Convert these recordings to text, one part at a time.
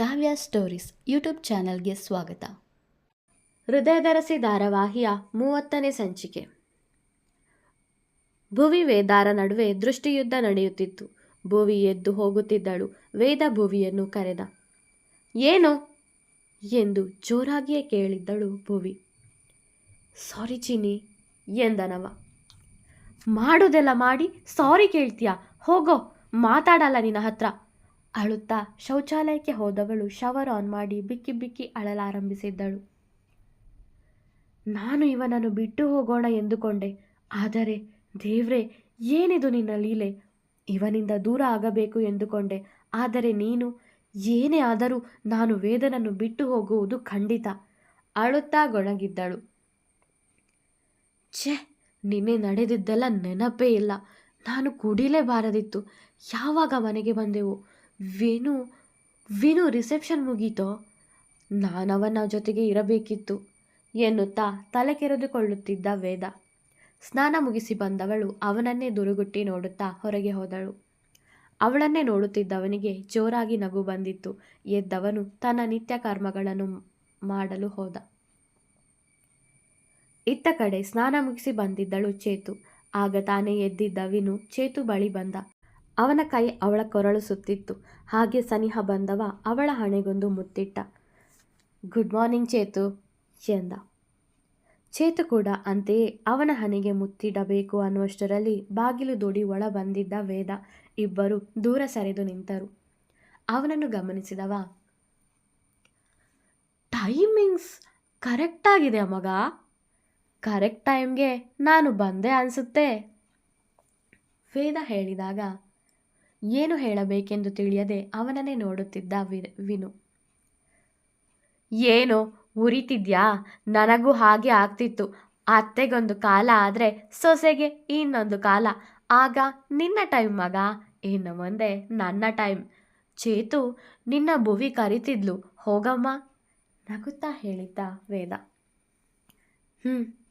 ಕಾವ್ಯ stories YouTube ಚಾನೆಲ್ಗೆ ಸ್ವಾಗತ. ಹೃದಯದರಸಿ ಧಾರಾವಾಹಿಯ ಮೂವತ್ತನೇ ಸಂಚಿಕೆ. ಭುವಿ ವೇದಾರ ನಡುವೆ ದೃಷ್ಟಿಯುದ್ಧ ನಡೆಯುತ್ತಿತ್ತು. ಭುವಿ ಎದ್ದು ಹೋಗುತ್ತಿದ್ದಳು. ವೇದ ಭುವಿಯನ್ನು ಕರೆದ. ಏನು? ಎಂದು ಜೋರಾಗಿಯೇ ಕೇಳಿದ್ದಳು ಭುವಿ. ಸಾರಿ ಚಿನಿ ಎಂದನವ. ಮಾಡುದೆಲ್ಲ ಮಾಡಿ ಸಾರಿ ಕೇಳ್ತೀಯಾ? ಹೋಗೋ, ಮಾತಾಡಲ್ಲ ನಿನ್ನ ಹತ್ರ. ಅಳುತ್ತಾ ಶೌಚಾಲಯಕ್ಕೆ ಹೋದವಳು ಶವರ್ ಆನ್ ಮಾಡಿ ಬಿಕ್ಕಿ ಬಿಕ್ಕಿ ಅಳಲಾರಂಭಿಸಿದ್ದಳು. ನಾನು ಇವನನ್ನು ಬಿಟ್ಟು ಹೋಗೋಣ ಎಂದುಕೊಂಡೆ. ಆದರೆ, ದೇವ್ರೆ, ಏನಿದು ನಿನ್ನ ಲೀಲೆ? ಇವನಿಂದ ದೂರ ಆಗಬೇಕು ಎಂದುಕೊಂಡೆ. ಆದರೆ ನೀನು, ಏನೇ ಆದರೂ ನಾನು ವೇದನನ್ನು ಬಿಟ್ಟು ಹೋಗುವುದು ಖಂಡಿತ. ಅಳುತ್ತಾ ಗೊಣಗಿದ್ದಳು. ಛೆ, ನಿನ್ನೆ ನಡೆದಿದ್ದೆಲ್ಲ ನೆನಪೇ ಇಲ್ಲ. ನಾನು ಕುಡಿಲೇಬಾರದಿತ್ತು. ಯಾವಾಗ ಮನೆಗೆ ಬಂದೆವು? ವೇಣು ವಿನು ರಿಸೆಪ್ಷನ್ ಮುಗೀತೋ? ನಾನವನ ಜೊತೆಗೆ ಇರಬೇಕಿತ್ತು ಎನ್ನುತ್ತಾ ತಲೆ ಕೆರೆದುಕೊಳ್ಳುತ್ತಿದ್ದ ವೇದ. ಸ್ನಾನ ಮುಗಿಸಿ ಬಂದವಳು ಅವನನ್ನೇ ದುರುಗುಟ್ಟಿ ನೋಡುತ್ತಾ ಹೊರಗೆ ಹೋದಳು. ಅವಳನ್ನೇ ನೋಡುತ್ತಿದ್ದವನಿಗೆ ಜೋರಾಗಿ ನಗು ಬಂದಿತ್ತು. ಎದ್ದವನು ತನ್ನ ನಿತ್ಯ ಕರ್ಮಗಳನ್ನು ಮಾಡಲು ಹೋದ. ಇತ್ತ ಕಡೆ ಸ್ನಾನ ಮುಗಿಸಿ ಬಂದಿದ್ದಳು ಚೇತು. ಆಗ ತಾನೇ ಎದ್ದಿದ್ದ ವಿನು ಚೇತು ಬಳಿ ಬಂದ. ಅವನ ಕೈ ಅವಳ ಕೊರಳು ಸುತ್ತಿತ್ತು. ಹಾಗೆ ಸನಿಹ ಬಂದವ ಅವಳ ಹಣೆಗೊಂದು ಮುತ್ತಿಟ್ಟ. ಗುಡ್ ಮಾರ್ನಿಂಗ್ ಚೇತು, ಎಂದ. ಚೇತು ಕೂಡ ಅಂತೆಯೇ ಅವನ ಹಣೆಗೆ ಮುತ್ತಿಡಬೇಕು ಅನ್ನುವಷ್ಟರಲ್ಲಿ ಬಾಗಿಲು ದೊಡಿ ಒಳ ಬಂದಿದ್ದ ವೇದ ಇಬ್ಬರು ದೂರ ಸರಿದು ನಿಂತರು. ಅವನನ್ನು ಗಮನಿಸಿದವ, ಟೈಮಿಂಗ್ಸ್ ಕರೆಕ್ಟಾಗಿದೆ ಮಗ. ಕರೆಕ್ಟ್ ಟೈಮ್ಗೆ ನಾನು ಬಂದೆ ಅನಿಸುತ್ತೆ? ವೇದ ಹೇಳಿದಾಗ ಏನು ಹೇಳಬೇಕೆಂದು ತಿಳಿಯದೆ ಅವನನ್ನೇ ನೋಡುತ್ತಿದ್ದ ವಿನು ಏನು, ಉರಿತಿದ್ಯಾ? ನನಗೂ ಹಾಗೆ ಆಗ್ತಿತ್ತು. ಅತ್ತೆಗೊಂದು ಕಾಲ ಆದರೆ ಸೊಸೆಗೆ ಇನ್ನೊಂದು ಕಾಲ. ಆಗ ನಿನ್ನ ಟೈಮ್ ಮಗ? ಇನ್ನು ಮುಂದೆ ನನ್ನ ಟೈಮ್. ಚೇತು, ನಿನ್ನ ಭುವಿ ಕರಿತಿದ್ಲು. ಹೋಗಮ್ಮ, ನಗುತ್ತಾ ಹೇಳಿದ್ದ ವೇದ. ಹ್ಞೂ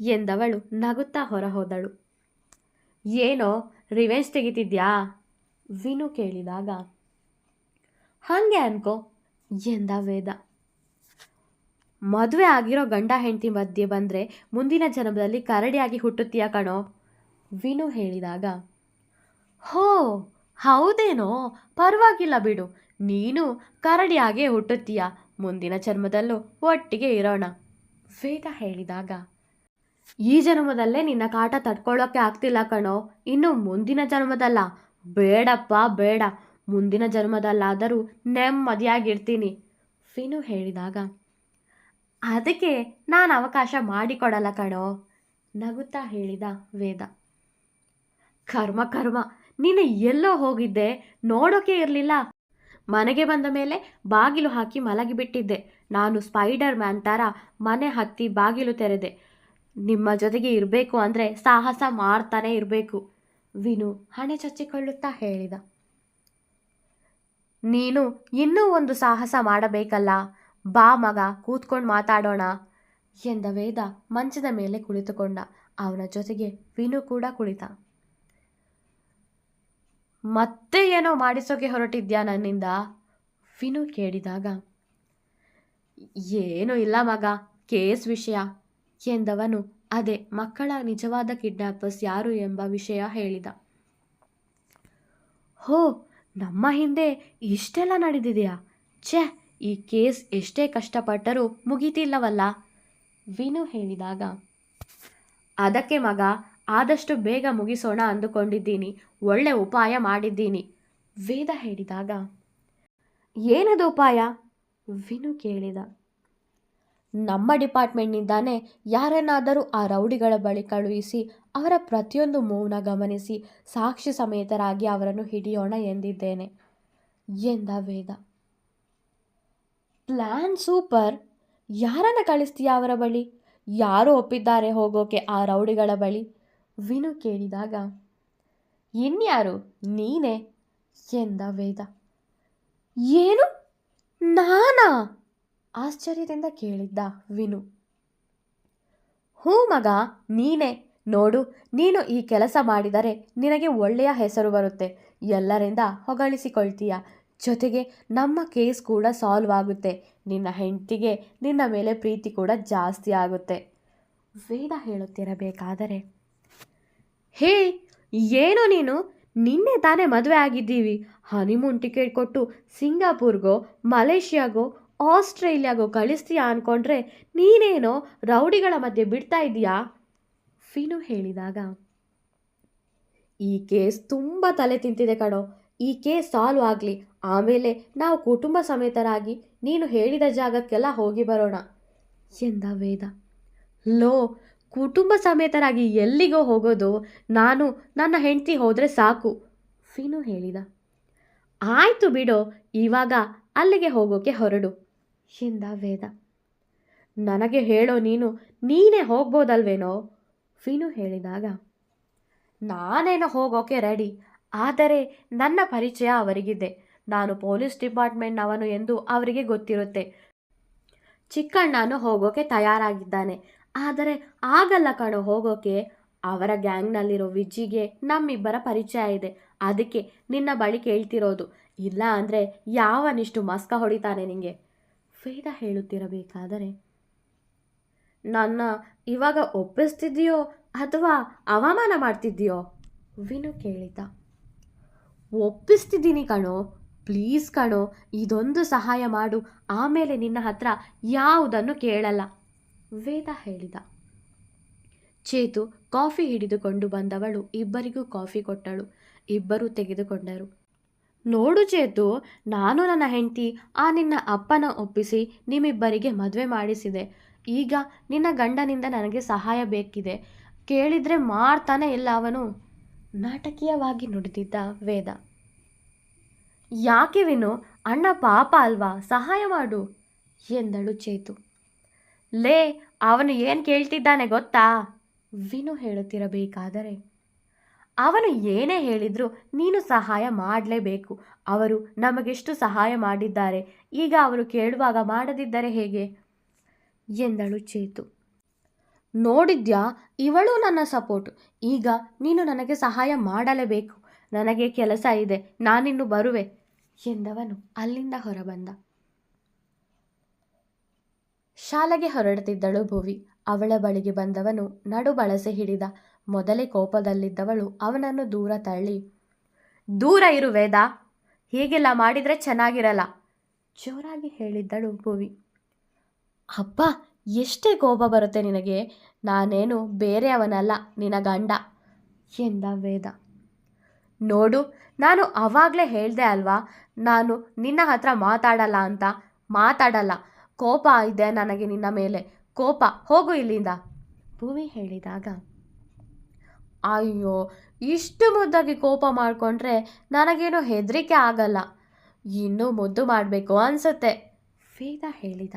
ಎಂದವಳು ನಗುತ್ತಾ ಹೊರಹೋದಳು. ಏನೋ, ರಿವೆಂಜ್ ತೆಗಿತಿದ್ಯಾ? ವಿನು ಕೇಳಿದಾಗ, ಹಾಗೆ ಅನ್ಕೋ, ಎಂದ ವೇದ. ಮದುವೆ ಆಗಿರೋ ಗಂಡ ಹೆಂಡತಿ ಮಧ್ಯೆ ಬಂದರೆ ಮುಂದಿನ ಜನ್ಮದಲ್ಲಿ ಕರಡಿಯಾಗಿ ಹುಟ್ಟುತ್ತೀಯ ಕಣೋ? ವಿನು ಹೇಳಿದಾಗ, ಹೋ, ಹೌದೇನೋ, ಪರವಾಗಿಲ್ಲ ಬಿಡು. ನೀನು ಕರಡಿಯಾಗೇ ಹುಟ್ಟುತ್ತೀಯ? ಮುಂದಿನ ಜನ್ಮದಲ್ಲೂ ಒಟ್ಟಿಗೆ ಇರೋಣ. ವೇದ ಹೇಳಿದಾಗ, ಈ ಜನ್ಮದಲ್ಲೇ ನಿನ್ನ ಕಾಟ ತಡ್ಕೊಳ್ಳೋಕೆ ಆಗ್ತಿಲ್ಲ ಕಣೋ. ಇನ್ನು ಮುಂದಿನ ಜನ್ಮದಲ್ಲ. ಬೇಡಪ್ಪ, ಬೇಡ. ಮುಂದಿನ ಜನ್ಮದಲ್ಲಾದರೂ ನೆಮ್ಮದಿಯಾಗಿರ್ತೀನಿ. ಫಿನು ಹೇಳಿದಾಗ, ಅದಕ್ಕೆ ನಾನು ಅವಕಾಶ ಮಾಡಿಕೊಡಲ್ಲ ಕಣೋ, ನಗುತ್ತಾ ಹೇಳಿದ ವೇದ. ಕರ್ಮ ಕರ್ಮ. ನೀನು ಎಲ್ಲೋ ಹೋಗಿದ್ದೆ, ನೋಡೋಕೆ ಇರಲಿಲ್ಲ. ಮನೆಗೆ ಬಂದ ಮೇಲೆ ಬಾಗಿಲು ಹಾಕಿ ಮಲಗಿಬಿಟ್ಟಿದ್ದೆ. ನಾನು ಸ್ಪೈಡರ್ ಮ್ಯಾನ್ ಥರ ಮನೆ ಹತ್ತಿ ಬಾಗಿಲು ತೆರೆದೆ. ನಿಮ್ಮ ಜೊತೆಗೆ ಇರಬೇಕು ಅಂದರೆ ಸಾಹಸ ಮಾಡ್ತಾನೆ ಇರಬೇಕು. ವಿನು ಹಣೆ ಚಚ್ಚಿಕೊಳ್ಳುತ್ತಾ ಹೇಳಿದ. ನೀನು ಇನ್ನೂ ಒಂದು ಸಾಹಸ ಮಾಡಬೇಕಲ್ಲ? ಬಾ ಮಗ, ಕೂತ್ಕೊಂಡು ಮಾತಾಡೋಣ ಎಂದ ವೇದ ಮಂಚದ ಮೇಲೆ ಕುಳಿತುಕೊಂಡ. ಅವನ ಜೊತೆಗೆ ವಿನು ಕೂಡ ಕುಳಿತ. ಮತ್ತೆ ಏನೋ ಮಾಡಿಸೋಕೆ ಹೊರಟಿದ್ಯಾ ನನ್ನಿಂದ? ವಿನು ಕೇಳಿದಾಗ. ಏನೂ ಇಲ್ಲ ಮಗ, ಕೇಸ್ ವಿಷಯ ಎಂದವನು ಅದೇ, ಮಕ್ಕಳ ನಿಜವಾದ ಕಿಡ್ನಾಪರ್ಸ್ ಯಾರು ಎಂಬ ವಿಷಯ ಹೇಳಿದ. ಹೋ, ನಮ್ಮ ಹಿಂದೆ ಇಷ್ಟೆಲ್ಲ ನಡೆದಿದೆಯಾ? ಛೆ, ಈ ಕೇಸ್ ಎಷ್ಟೇ ಕಷ್ಟಪಟ್ಟರೂ ಮುಗೀತಿಲ್ಲವಲ್ಲ? ವಿನು ಹೇಳಿದಾಗ, ಅದಕ್ಕೆ ಮಗ, ಆದಷ್ಟು ಬೇಗ ಮುಗಿಸೋಣ ಅಂದುಕೊಂಡಿದ್ದೀನಿ, ಒಳ್ಳೆ ಉಪಾಯ ಮಾಡಿದ್ದೀನಿ. ವೇದ ಹೇಳಿದಾಗ, ಏನದು ಉಪಾಯ? ವಿನು ಕೇಳಿದ ನಮ್ಮ ಡಿಪಾರ್ಟ್ಮೆಂಟ್ನಿಂದಾನೇ ಯಾರನ್ನಾದರೂ ಆ ರೌಡಿಗಳ ಬಳಿ ಕಳುಹಿಸಿ, ಅವರ ಪ್ರತಿಯೊಂದು ಮೂವ್ನ ಗಮನಿಸಿ, ಸಾಕ್ಷಿ ಸಮೇತರಾಗಿ ಅವರನ್ನು ಹಿಡಿಯೋಣ ಎಂದಿದ್ದೇನೆ. ಎಂದ ವೇದ. Plan super. ಯಾರನ್ನ ಕಳಿಸ್ತೀಯ ಅವರ ಬಳಿ? ಯಾರು ಒಪ್ಪಿದ್ದಾರೆ ಹೋಗೋಕೆ ಆ ರೌಡಿಗಳ ಬಳಿ? ವಿನು ಕೇಳಿದಾಗ, ಇನ್ಯಾರು? ನೀನೇ? ಎಂದ ವೇದ. ಏನು? ನಾನಾ? ಆಶ್ಚರ್ಯದಿಂದ ಕೇಳಿದ್ದ ವಿನು. ಹ್ಞೂ ಮಗ, ನೀನೇ. ನೋಡು, ನೀನು ಈ ಕೆಲಸ ಮಾಡಿದರೆ ನಿನಗೆ ಒಳ್ಳೆಯ ಹೆಸರು ಬರುತ್ತೆ. ಎಲ್ಲರಿಂದ ಹೊಗಳಿಸಿಕೊಳ್ತೀಯ. ಜೊತೆಗೆ ನಮ್ಮ ಕೇಸ್ ಕೂಡ ಸಾಲ್ವ್ ಆಗುತ್ತೆ. ನಿನ್ನ ಹೆಂಡತಿಗೆ ನಿನ್ನ ಮೇಲೆ ಪ್ರೀತಿ ಕೂಡ ಜಾಸ್ತಿ ಆಗುತ್ತೆ. ವೇದ ಹೇಳುತ್ತಿರಬೇಕಾದರೆ, ಹೇ, ಏನು ನೀನು? ನಿನ್ನೆ ತಾನೇ ಮದುವೆ ಆಗಿದ್ದೀವಿ. ಹನಿಮೂನ್ ಟಿಕೆಟ್ ಕೊಟ್ಟು ಸಿಂಗಾಪುರ್ಗೋ, ಮಲೇಷ್ಯಾಗೋ ಆಸ್ಟ್ರೇಲಿಯಾಗೋ ಕಳಿಸ್ತೀಯಾ ಅಂದ್ಕೊಂಡ್ರೆ ನೀನೇನೋ ರೌಡಿಗಳ ಮಧ್ಯೆ ಬಿಡ್ತಾ ಇದ್ದೀಯಾ? ಫಿನು ಹೇಳಿದಾಗ, ಈ ಕೇಸ್ ತುಂಬ ತಲೆ ತಿಂತಿದೆ ಕಣೋ. ಈ ಕೇಸ್ ಸಾಲ್ವ್ ಆಗಲಿ. ಆಮೇಲೆ ನಾವು ಕುಟುಂಬ ಸಮೇತರಾಗಿ ನೀನು ಹೇಳಿದ ಜಾಗಕ್ಕೆಲ್ಲ ಹೋಗಿ ಬರೋಣ ಎಂದ ವೇದ. ಲೋ, ಕುಟುಂಬ ಸಮೇತರಾಗಿ ಎಲ್ಲಿಗೋ ಹೋಗೋದು? ನಾನು ನನ್ನ ಹೆಂಡತಿ ಹೋದರೆ ಸಾಕು, ಫಿನು ಹೇಳಿದ. ಆಯಿತು ಬಿಡೋ, ಇವಾಗ ಅಲ್ಲಿಗೆ ಹೋಗೋಕೆ ಹೊರಡು. ಎಂದ ವೇದ. ನನಗೆ ಹೇಳೋ ನೀನು ನೀನೇ ಹೋಗ್ಬೋದಲ್ವೇನೋ? ಫಿನು ಹೇಳಿದಾಗ, ನಾನೇನೋ ಹೋಗೋಕೆ ರೆಡಿ, ಆದರೆ ನನ್ನ ಪರಿಚಯ ಅವರಿಗಿದೆ. ನಾನು ಪೊಲೀಸ್ ಡಿಪಾರ್ಟ್ಮೆಂಟ್ನವನು ಎಂದು ಅವರಿಗೆ ಗೊತ್ತಿರುತ್ತೆ. ಚಿಕ್ಕಣ್ಣನು ಹೋಗೋಕೆ ತಯಾರಾಗಿದ್ದಾನೆ, ಆದರೆ ಆಗಲ್ಲ ಕಣೋ ಹೋಗೋಕೆ. ಅವರ ಗ್ಯಾಂಗ್ನಲ್ಲಿರೋ ವಿಜ್ಜಿಗೆ ನಮ್ಮಿಬ್ಬರ ಪರಿಚಯ ಇದೆ. ಅದಕ್ಕೆ ನಿನ್ನ ಬಳಿ ಕೇಳ್ತಿರೋದು. ಇಲ್ಲ ಅಂದರೆ ಯಾವನಿಷ್ಟು ಮಸ್ಕ ಹೊಡಿತಾನೆ ನಿಂಗೆ? ವೇದ ಹೇಳುತ್ತಿರಬೇಕಾದರೆ, ನನ್ನ ಇವಾಗ ಒಪ್ಪಿಸ್ತಿದ್ದೀಯೋ ಅಥವಾ ಅವಮಾನ ಮಾಡ್ತಿದ್ದೀಯೋ ವಿನು ಕೇಳಿದ. ಒಪ್ಪಿಸ್ತಿದ್ದೀನಿ ಕಣೋ, ಪ್ಲೀಸ್ ಕಣೋ, ಇದೊಂದು ಸಹಾಯ ಮಾಡು, ಆಮೇಲೆ ನಿನ್ನ ಹತ್ರ ಯಾವುದನ್ನು ಕೇಳಲ್ಲ, ವೇದ ಹೇಳಿದ. ಚೇತು ಕಾಫಿ ಹಿಡಿದುಕೊಂಡು ಬಂದವಳು, ಇಬ್ಬರಿಗೂ ಕಾಫಿ ಕೊಟ್ಟಳು, ಇಬ್ಬರೂ ತೆಗೆದುಕೊಂಡರು. ನೋಡು ಚೇತು, ನಾನು ನನ್ನ ಹೆಂಡತಿ, ಆ ನಿನ್ನ ಅಪ್ಪನ ಒಪ್ಪಿಸಿ ನಿಮ್ಮಿಬ್ಬರಿಗೆ ಮದುವೆ ಮಾಡಿಸಿದೆ. ಈಗ ನಿನ್ನ ಗಂಡನಿಂದ ನನಗೆ ಸಹಾಯ ಬೇಕಿದೆ. ಕೇಳಿದ್ರೆ ಮಾಡ್ತಾನೆ ಇಲ್ಲ ಅವನು. ನಾಟಕೀಯವಾಗಿ ನುಡಿದಿದ್ದ ವೇದ. ಯಾಕೆ ವಿನು, ಅಣ್ಣ ಪಾಪ ಅಲ್ವಾ? ಸಹಾಯ ಮಾಡು, ಎಂದಳು ಚೇತು. ಲೇ, ಅವನು ಏನು ಕೇಳ್ತಿದ್ದಾನೆ ಗೊತ್ತಾ? ವಿನು ಹೇಳುತ್ತಿರಬೇಕಾದರೆ ಅವನು ಏನೇ ಹೇಳಿದ್ರು ನೀನು ಸಹಾಯ ಮಾಡಲೇಬೇಕು. ಅವರು ನಮಗೆಷ್ಟು ಸಹಾಯ ಮಾಡಿದ್ದಾರೆ? ಈಗ ಅವರು ಕೇಳುವಾಗ ಮಾಡದಿದ್ದರೆ ಹೇಗೆ? ಎಂದಳು ಚೇತು. ನೋಡಿದ್ಯಾ, ಇವಳು ನನ್ನ ಸಪೋರ್ಟ್. ಈಗ ನೀನು ನನಗೆ ಸಹಾಯ ಮಾಡಲೇಬೇಕು. ನನಗೆ ಕೆಲಸ ಇದೆ, ನಾನಿನ್ನು ಬರುವೆ, ಎಂದವನು ಅಲ್ಲಿಂದ ಹೊರಬಂದ. ಶಾಲೆಗೆ ಹೊರಡುತ್ತಿದ್ದಳು ಭುವಿ. ಅವಳ ಬಳಿಗೆ ಬಂದವನು ನಡು ಬಳಸೆ ಹಿಡಿದ ಮೊದಲೇ ಕೋಪದಲ್ಲಿದ್ದವಳು ಅವನನ್ನು ದೂರ ತಳ್ಳಿ. ದೂರ ಇರು ವೇದ ಹೀಗೆಲ್ಲ ಮಾಡಿದರೆ ಚೆನ್ನಾಗಿರಲ್ಲ. ಜೋರಾಗಿ ಹೇಳಿದ್ದಳು ಭುವಿ. ಅಪ್ಪ ಎಷ್ಟೇ ಕೋಪ ಬರುತ್ತೆ ನಿನಗೆ. ನಾನೇನು ಬೇರೆಯವನಲ್ಲ ನಿನ್ನ ಗಂಡ ಎಂದ ವೇದ. ನೋಡು ನಾನು ಅವಾಗಲೇ ಹೇಳಿದೆ ಅಲ್ವಾ ನಾನು ನಿನ್ನ ಹತ್ರ ಮಾತಾಡಲ್ಲ ಅಂತ. ಮಾತಾಡಲ್ಲ ಕೋಪ ಇದೆ ನನಗೆ ನಿನ್ನ ಮೇಲೆ. ಕೋಪ ಹೋಗು ಇಲ್ಲಿಂದ. ಭೂಮಿ ಹೇಳಿದಾಗ ಅಯ್ಯೋ, ಇಷ್ಟು ಮುದ್ದಾಗಿ ಕೋಪ ಮಾಡಿಕೊಂಡ್ರೆ ನನಗೇನು ಹೆದರಿಕೆ ಆಗಲ್ಲ. ಇನ್ನೂ ಮುದ್ದು ಮಾಡಬೇಕು ಅನಿಸುತ್ತೆ, ವೇದ ಹೇಳಿದ.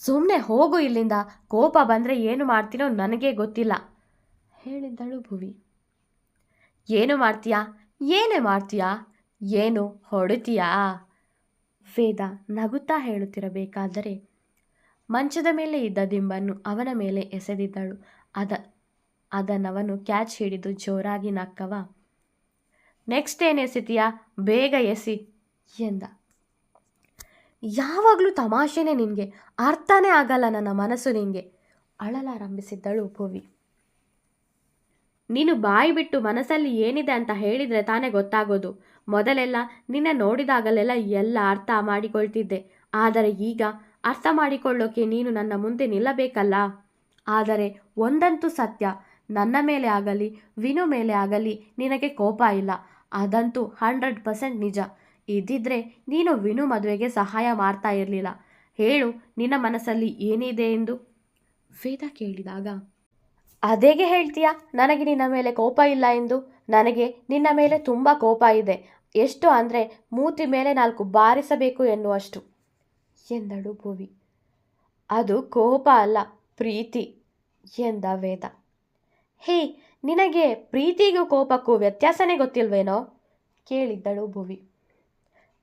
ಸುಮ್ಮನೆ ಹೋಗು ಇಲ್ಲಿಂದ, ಕೋಪ ಬಂದರೆ ಏನು ಮಾಡ್ತೀನೋ ನನಗೆ ಗೊತ್ತಿಲ್ಲ, ಹೇಳಿದ್ದಳು ಭುವಿ. ಏನು ಮಾಡ್ತೀಯಾ? ಏನೇ ಮಾಡ್ತೀಯಾ? ಏನು ಹೊಡಿತೀಯಾ ವೇದ ನಗುತ್ತಾ ಹೇಳುತ್ತಿರಬೇಕಾದರೆ, ಮಂಚದ ಮೇಲೆ ಇದ್ದ ದಿಂಬನ್ನು ಅವನ ಮೇಲೆ ಎಸೆದಿದ್ದಳು. ಅದ ಅದನ್ನವನು ಕ್ಯಾಚ್ ಹಿಡಿದು ಜೋರಾಗಿ ನಕ್ಕವ. ನೆಕ್ಸ್ಟ್ ಏನು ಎಸಿತೀಯಾ? ಬೇಗ ಎಸಿ ಎಂದ. ಯಾವಾಗಲೂ ತಮಾಷೆನೇ ನಿನಗೆ. ಅರ್ಥನೇ ಆಗಲ್ಲ ನನ್ನ ಮನಸ್ಸು ನಿನಗೆ ಅಳಲಾರಂಭಿಸಿದ್ದಳು ಭುವಿ. ನೀನು ಬಾಯಿ ಬಿಟ್ಟು ಮನಸ್ಸಲ್ಲಿ ಏನಿದೆ ಅಂತ ಹೇಳಿದರೆ ತಾನೇ ಗೊತ್ತಾಗೋದು. ಮೊದಲೆಲ್ಲ ನಿನ್ನ ನೋಡಿದಾಗಲೆಲ್ಲ ಎಲ್ಲ ಅರ್ಥ ಮಾಡಿಕೊಳ್ತಿದ್ದೆ. ಆದರೆ ಈಗ ಅರ್ಥ ಮಾಡಿಕೊಳ್ಳೋಕೆ ನೀನು ನನ್ನ ಮುಂದೆ ನಿಲ್ಲಬೇಕಲ್ಲ. ಆದರೆ ಒಂದಂತೂ ಸತ್ಯ. ನನ್ನ ಮೇಲೆ ಆಗಲಿ, ವಿನು ಮೇಲೆ ಆಗಲಿ ನಿನಗೆ ಕೋಪ ಇಲ್ಲ. ಅದಂತೂ ಹಂಡ್ರೆಡ್ ಪರ್ಸೆಂಟ್ ನಿಜ. ಇದ್ದಿದ್ರೆ ನೀನು ವಿನು ಮದುವೆಗೆ ಸಹಾಯ ಮಾಡ್ತಾ ಇರಲಿಲ್ಲ. ಹೇಳು, ನಿನ್ನ ಮನಸ್ಸಲ್ಲಿ ಏನಿದೆ ಎಂದು? ವೇದ ಕೇಳಿದಾಗ, ಅದೇಗೆ ಹೇಳ್ತೀಯಾ? ನನಗೆ ನಿನ್ನ ಮೇಲೆ ಕೋಪ ಇಲ್ಲ ಎಂದು? ನನಗೆ ನಿನ್ನ ಮೇಲೆ ತುಂಬ ಕೋಪ ಇದೆ. ಎಷ್ಟು ಅಂದರೆ ಮೂತಿ ಮೇಲೆ ನಾಲ್ಕು ಬಾರಿಸಬೇಕು ಎನ್ನುವಷ್ಟು. ಎಂದಳು ಭುವಿ. ಅದು ಕೋಪ ಅಲ್ಲ, ಪ್ರೀತಿ, ಎಂದ ವೇದ. ಹೇ, ನಿನಗೆ ಪ್ರೀತಿಗೂ ಕೋಪಕ್ಕೂ ವ್ಯತ್ಯಾಸನೇ ಗೊತ್ತಿಲ್ವೇನೋ? ಕೇಳಿದ್ದಳು ಭುವಿ.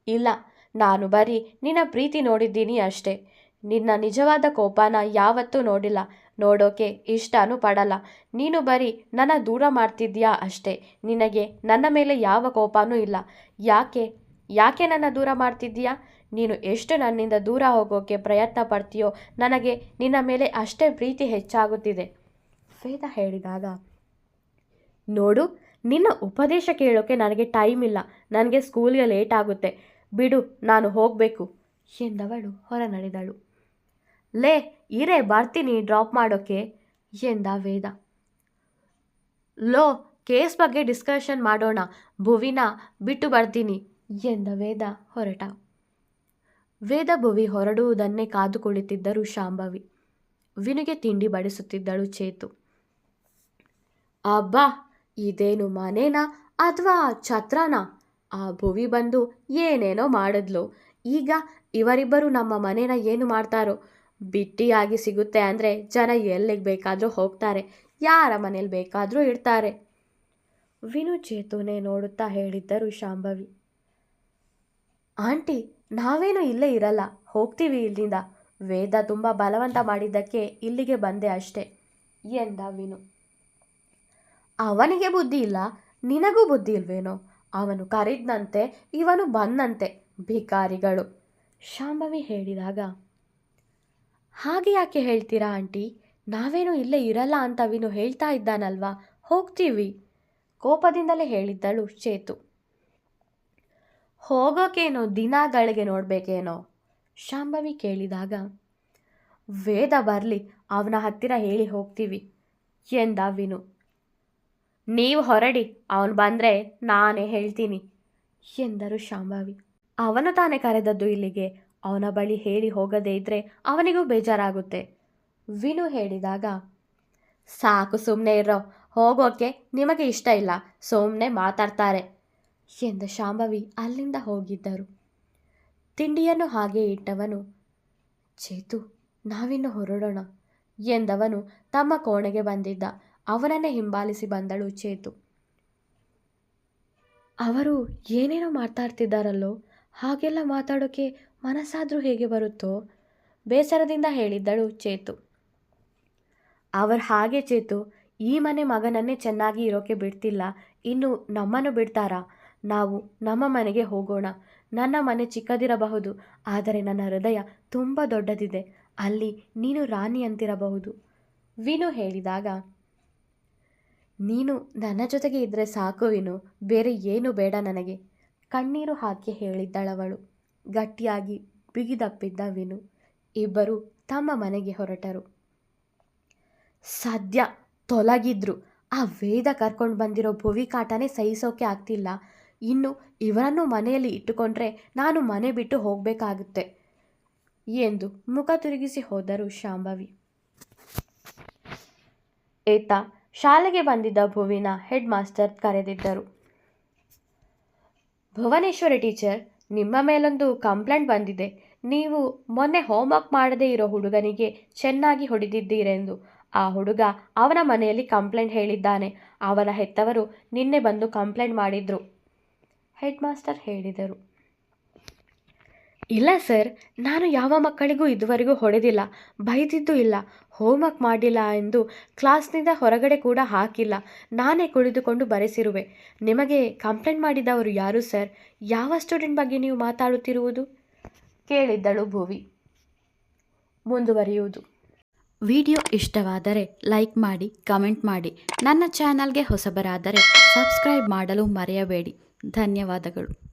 ಇಲ್ಲ, ನಾನು ಬರೀ ನಿನ್ನ ಪ್ರೀತಿ ನೋಡಿದ್ದೀನಿ ಅಷ್ಟೇ. ನಿನ್ನ ನಿಜವಾದ ಕೋಪನ ಯಾವತ್ತೂ ನೋಡಿಲ್ಲ. ನೋಡೋಕೆ ಇಷ್ಟನೂ ಪಡಲ್ಲ. ನೀನು ಬರೀ ನನ್ನ ದೂರ ಮಾಡ್ತಿದ್ಯಾ ಅಷ್ಟೇ. ನಿನಗೆ ನನ್ನ ಮೇಲೆ ಯಾವ ಕೋಪನೂ ಇಲ್ಲ. ಯಾಕೆ? ಯಾಕೆ ನನ್ನ ದೂರ ಮಾಡ್ತಿದ್ದೀಯಾ? ನೀನು ಎಷ್ಟು ನನ್ನಿಂದ ದೂರ ಹೋಗೋಕೆ ಪ್ರಯತ್ನ ಪಡ್ತೀಯೋ ನನಗೆ ನಿನ್ನ ಮೇಲೆ ಅಷ್ಟೇ ಪ್ರೀತಿ ಹೆಚ್ಚಾಗುತ್ತಿದೆ. ವೇದ ಹೇಳಿದಾಗ, ನೋಡು, ನಿನ್ನ ಉಪದೇಶ ಕೇಳೋಕ್ಕೆ ನನಗೆ ಟೈಮ್ ಇಲ್ಲ. ನನಗೆ ಸ್ಕೂಲ್ಗೆ ಲೇಟ್ ಆಗುತ್ತೆ. ಬಿಡು, ನಾನು ಹೋಗಬೇಕು, ಎಂದವಳು ಹೊರ ನಡೆದಳು ಲೇ, ಇರೇ, ಬರ್ತೀನಿ ಡ್ರಾಪ್ ಮಾಡೋಕ್ಕೆ ಎಂದ ವೇದ. ಲೋ ಕೇಸ್ ಬಗ್ಗೆ ಡಿಸ್ಕಷನ್ ಮಾಡೋಣ. ಭುವಿನ ಬಿಟ್ಟು ಬರ್ತೀನಿ, ಎಂದ ವೇದ ಹೊರಟ. ವೇದ ಭುವಿ ಹೊರಡುವುದನ್ನೇ ಕಾದು ಕುಳಿತಿದ್ದರು ಶಾಂಭವಿ. ವಿನುಗೆ ತಿಂಡಿ ಬಡಿಸುತ್ತಿದ್ದಳು ಚೇತು. ಅಬ್ಬಾ, ಇದೇನು ಮನೆನಾ ಅಥವಾ ಛತ್ರನಾ? ಆ ಭುವಿ ಬಂದು ಏನೇನೋ ಮಾಡಿದ್ಲು. ಈಗ ಇವರಿಬ್ಬರು ನಮ್ಮ ಮನೇನ ಏನು ಮಾಡ್ತಾರೋ? ಬಿಟ್ಟಿಯಾಗಿ ಸಿಗುತ್ತೆ ಅಂದರೆ ಜನ ಎಲ್ಲಿಗೆ ಬೇಕಾದರೂ ಹೋಗ್ತಾರೆ. ಯಾರ ಮನೇಲಿ ಬೇಕಾದರೂ ಇರ್ತಾರೆ. ವಿನು ಚೇತುನೆ ನೋಡುತ್ತಾ ಹೇಳಿದ್ದರು ಶಾಂಭವಿ. ಆಂಟಿ, ನಾವೇನು ಇಲ್ಲೇ ಇರಲ್ಲ. ಹೋಗ್ತೀವಿ ಇಲ್ಲಿಂದ. ವೇದ ತುಂಬ ಬಲವಂತ ಮಾಡಿದ್ದಕ್ಕೆ ಇಲ್ಲಿಗೆ ಬಂದೆ ಅಷ್ಟೇ, ಎಂದ ವಿನು. ಅವನಿಗೆ ಬುದ್ಧಿ ಇಲ್ಲ, ನಿನಗೂ ಬುದ್ಧಿ ಇಲ್ವೇನೋ? ಅವನು ಕರೆದನಂತೆ, ಇವನು ಬಂದಂತೆ, ಭಿಕಾರಿಗಳು. ಶಾಂಭವಿ ಹೇಳಿದಾಗ, ಹಾಗೆ ಯಾಕೆ ಹೇಳ್ತೀರಾ ಆಂಟಿ? ನಾವೇನು ಇಲ್ಲೇ ಇರಲ್ಲ ಅಂತ ವಿನು ಹೇಳ್ತಾ ಇದ್ದಾನಲ್ವಾ? ಹೋಗ್ತೀವಿ. ಕೋಪದಿಂದಲೇ ಹೇಳಿದ್ದಳು ಚೇತು. ಹೋಗೋಕೇನೋ, ದಿನಗಳಿಗೆ ನೋಡಬೇಕೇನೋ? ಶಾಂಭವಿ ಕೇಳಿದಾಗ, ವೇದ ಬರಲಿ, ಅವನ ಹತ್ತಿರ ಹೇಳಿ ಹೋಗ್ತೀವಿ ಎಂದ ವಿನು. ನೀವು ಹೊರಡಿ, ಅವನು ಬಂದರೆ ನಾನೇ ಹೇಳ್ತೀನಿ, ಎಂದರು ಶಾಂಭವಿ. ಅವನು ತಾನೇ ಕರೆದದ್ದು ಇಲ್ಲಿಗೆ, ಅವನ ಬಳಿ ಹೇಳಿ ಹೋಗದೇ ಇದ್ದರೆ ಅವನಿಗೂ ಬೇಜಾರಾಗುತ್ತೆ. ವಿನು ಹೇಳಿದಾಗ, ಸಾಕು ಸುಮ್ಮನೆ ಇರೋ, ಹೋಗೋಕೆ ನಿಮಗೆ ಇಷ್ಟ ಇಲ್ಲ ಸುಮ್ಮನೆ ಮಾತಾಡ್ತಾರೆ, ಎಂದ ಶಾಂಭವಿ ಅಲ್ಲಿಂದ ಹೋಗಿದ್ದರು. ತಿಂಡಿಯನ್ನು ಹಾಗೆ ಇಟ್ಟವನು, ಚೇತು, ನಾವಿನ್ನು ಹೊರಡೋಣ, ಎಂದವನು ತಮ್ಮ ಕೋಣೆಗೆ ಬಂದಿದ್ದ. ಅವನನ್ನೇ ಹಿಂಬಾಲಿಸಿ ಬಂದಳು ಚೇತು. ಅವರು ಏನೇನೋ ಮಾತಾಡ್ತಿದ್ದಾರಲ್ಲೋ ಹಾಗೆಲ್ಲ ಮಾತಾಡೋಕೆ ಮನಸ್ಸಾದರೂ ಹೇಗೆ ಬರುತ್ತೋ? ಬೇಸರದಿಂದ ಹೇಳಿದ್ದಳು ಚೇತು. ಅವರು ಹಾಗೆ ಚೇತು, ಈ ಮನೆ ಮಗನನ್ನೇ ಚೆನ್ನಾಗಿ ಇರೋಕೆ ಬಿಡ್ತಿಲ್ಲ. ಇನ್ನು ನಮ್ಮನ್ನು ಬಿಡ್ತಾರಾ? ನಾವು ನಮ್ಮ ಮನೆಗೆ ಹೋಗೋಣ. ನನ್ನ ಮನೆ ಚಿಕ್ಕದಿರಬಹುದು, ಆದರೆ ನನ್ನ ಹೃದಯ ತುಂಬ ದೊಡ್ಡದಿದೆ. ಅಲ್ಲಿ ನೀನು ರಾಣಿ ಅಂತಿರಬಹುದು. ವಿನು ಹೇಳಿದಾಗ ನೀನು ನನ್ನ ಜೊತೆಗೆ ಇದ್ದರೆ ಸಾಕು ವಿನು, ಬೇರೆ ಏನು ಬೇಡ ನನಗೆ. ಕಣ್ಣೀರು ಹಾಕಿ ಹೇಳಿದ್ದಳವಳು. ಗಟ್ಟಿಯಾಗಿ ಬಿಗಿದಪ್ಪಿದ್ದ ವಿನು, ಇಬ್ಬರು ತಮ್ಮ ಮನೆಗೆ ಹೊರಟರು. ಸದ್ಯ ತೊಲಗಿದ್ರು. ಆ ವೇದ ಕರ್ಕೊಂಡು ಬಂದಿರೋ ಭುವಿ ಕಾಟನೇ ಸಹಿಸೋಕೆ ಆಗ್ತಿಲ್ಲ. ಇನ್ನು ಇವರನ್ನು ಮನೆಯಲ್ಲಿ ಇಟ್ಟುಕೊಂಡ್ರೆ ನಾನು ಮನೆ ಬಿಟ್ಟು ಹೋಗಬೇಕಾಗುತ್ತೆ ಎಂದು ಮುಖ ತಿರುಗಿಸಿ ಹೋದರು ಶಾಂಭವಿ. ಏತ ಶಾಲೆಗೆ ಬಂದಿದ್ದ ಭುವಿನ ಹೆಡ್ ಮಾಸ್ಟರ್ ಕರೆದಿದ್ದರು. ಭುವನೇಶ್ವರಿ ಟೀಚರ್, ನಿಮ್ಮ ಮೇಲೊಂದು ಕಂಪ್ಲೇಂಟ್ ಬಂದಿದೆ. ನೀವು ಮೊನ್ನೆ ಹೋಮ್ವರ್ಕ್ ಮಾಡದೇ ಇರೋ ಹುಡುಗನಿಗೆ ಚೆನ್ನಾಗಿ ಹೊಡೆದಿದ್ದೀರೆಂದು. ಆ ಹುಡುಗ ಅವನ ಮನೆಯಲ್ಲಿ ಕಂಪ್ಲೇಂಟ್ ಹೇಳಿದ್ದಾನೆ. ಅವನ ಹೆತ್ತವರು ನಿನ್ನೆ ಬಂದು ಕಂಪ್ಲೇಂಟ್ ಮಾಡಿದ್ರು ಹೆಡ್ ಮಾಸ್ಟರ್ ಹೇಳಿದರು. ಇಲ್ಲ ಸರ್ ನಾನು ಯಾವ ಮಕ್ಕಳಿಗೂ ಇದುವರೆಗೂ ಹೊಡೆದಿಲ್ಲ ಬೈದಿದ್ದು ಇಲ್ಲ ಹೋಮ್ವರ್ಕ್ ಮಾಡಿಲ್ಲ ಎಂದು ಕ್ಲಾಸ್ನಿಂದ ಹೊರಗಡೆ ಕೂಡ ಹಾಕಿಲ್ಲ ನಾನೇ ಕುಳಿತುಕೊಂಡು ಬರೆಸಿರುವೆ. ನಿಮಗೆ ಕಂಪ್ಲೇಂಟ್ ಮಾಡಿದವರು ಯಾರು ಸರ್? ಯಾವ ಸ್ಟೂಡೆಂಟ್ ಬಗ್ಗೆ ನೀವು ಮಾತಾಡುತ್ತಿರುವುದು? ಕೇಳಿದ್ದಳು ಭುವಿ. ಮುಂದುವರಿಯುವುದು. ವಿಡಿಯೋ ಇಷ್ಟವಾದರೆ ಲೈಕ್ ಮಾಡಿ ಕಮೆಂಟ್ ಮಾಡಿ. ನನ್ನ ಚಾನಲ್ಗೆ ಹೊಸಬರಾದರೆ ಸಬ್ಸ್ಕ್ರೈಬ್ ಮಾಡಲು ಮರೆಯಬೇಡಿ. ಧನ್ಯವಾದಗಳು.